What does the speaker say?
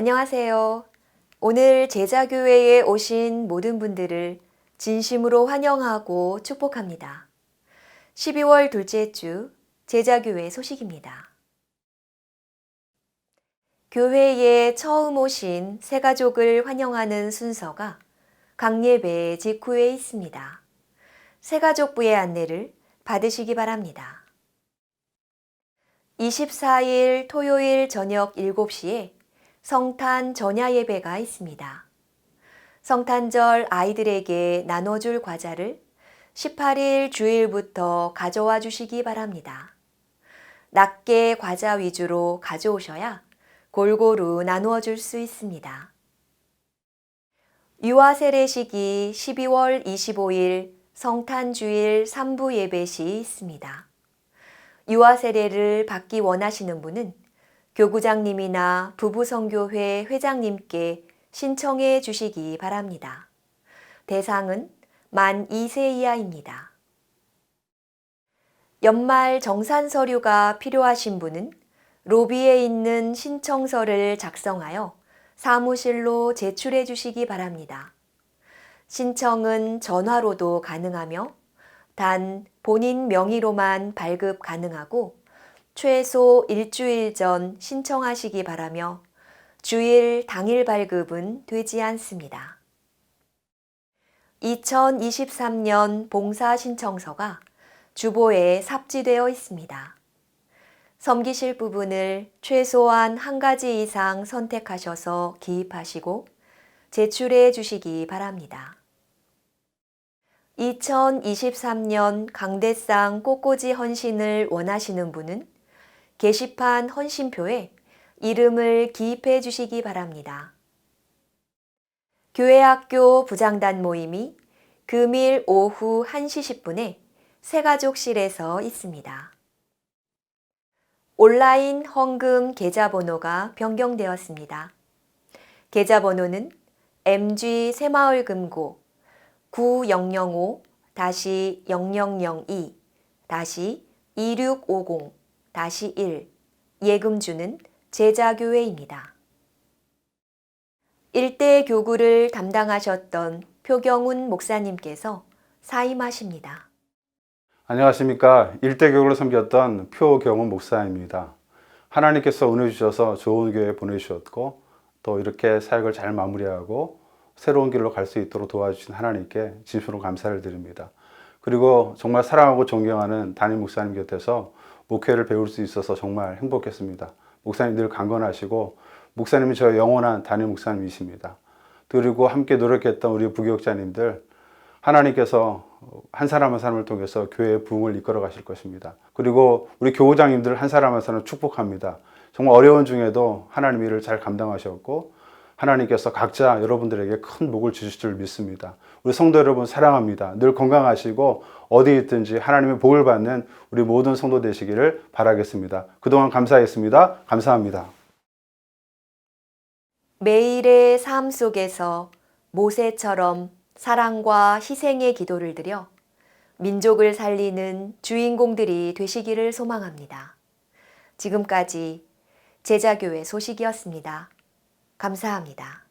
안녕하세요. 오늘 제자교회에 오신 모든 분들을 진심으로 환영하고 축복합니다. 12월 둘째 주 제자교회 소식입니다. 교회에 처음 오신 새 가족을 환영하는 순서가 강예배 직후에 있습니다. 새 가족부의 안내를 받으시기 바랍니다. 24일 토요일 저녁 7시에 성탄 전야 예배가 있습니다. 성탄절 아이들에게 나눠줄 과자를 18일 주일부터 가져와 주시기 바랍니다. 낮게 과자 위주로 가져오셔야 골고루 나누어 줄 수 있습니다. 유아 세례식이 12월 25일 성탄주일 3부 예배 시 있습니다. 유아 세례를 받기 원하시는 분은 교구장님이나 부부성교회 회장님께 신청해 주시기 바랍니다. 대상은 만 2세 이하입니다. 연말 정산 서류가 필요하신 분은 로비에 있는 신청서를 작성하여 사무실로 제출해 주시기 바랍니다. 신청은 전화로도 가능하며 단 본인 명의로만 발급 가능하고 최소 일주일 전 신청하시기 바라며 주일 당일 발급은 되지 않습니다. 2023년 봉사 신청서가 주보에 삽지되어 있습니다. 섬기실 부분을 최소한 한 가지 이상 선택하셔서 기입하시고 제출해 주시기 바랍니다. 2023년 강대상 꽃꽂이 헌신을 원하시는 분은 게시판 헌신표에 이름을 기입해 주시기 바랍니다. 교회학교 부장단 모임이 금일 오후 1시 10분에 새가족실에서 있습니다. 온라인 헌금 계좌번호가 변경되었습니다. 계좌번호는 MG 새마을금고 9002-0002-2650-1 예금주는 제자교회입니다. 일대 교구를 담당하셨던 표경훈 목사님께서 사임하십니다. 안녕하십니까. 일대교를 섬겼던 표경훈 목사입니다. 하나님께서 은혜 주셔서 좋은 교회 보내주셨고 또 이렇게 사역을 잘 마무리하고 새로운 길로 갈 수 있도록 도와주신 하나님께 진심으로 감사를 드립니다. 그리고 정말 사랑하고 존경하는 담임 목사님 곁에서 목회를 배울 수 있어서 정말 행복했습니다. 목사님 늘 강건하시고 목사님이 저의 영원한 담임 목사님이십니다. 그리고 함께 노력했던 우리 부교육자님들 하나님께서 한 사람 한 사람을 통해서 교회의 부흥을 이끌어 가실 것입니다. 그리고 우리 교우장님들 한 사람 한 사람 축복합니다. 정말 어려운 중에도 하나님 일을 잘 감당하셨고 하나님께서 각자 여러분들에게 큰 복을 주실 줄 믿습니다. 우리 성도 여러분 사랑합니다. 늘 건강하시고 어디 있든지 하나님의 복을 받는 우리 모든 성도 되시기를 바라겠습니다. 그동안 감사했습니다. 감사합니다. 매일의 삶 속에서 모세처럼 사랑과 희생의 기도를 드려 민족을 살리는 주인공들이 되시기를 소망합니다. 지금까지 제자교회 소식이었습니다. 감사합니다.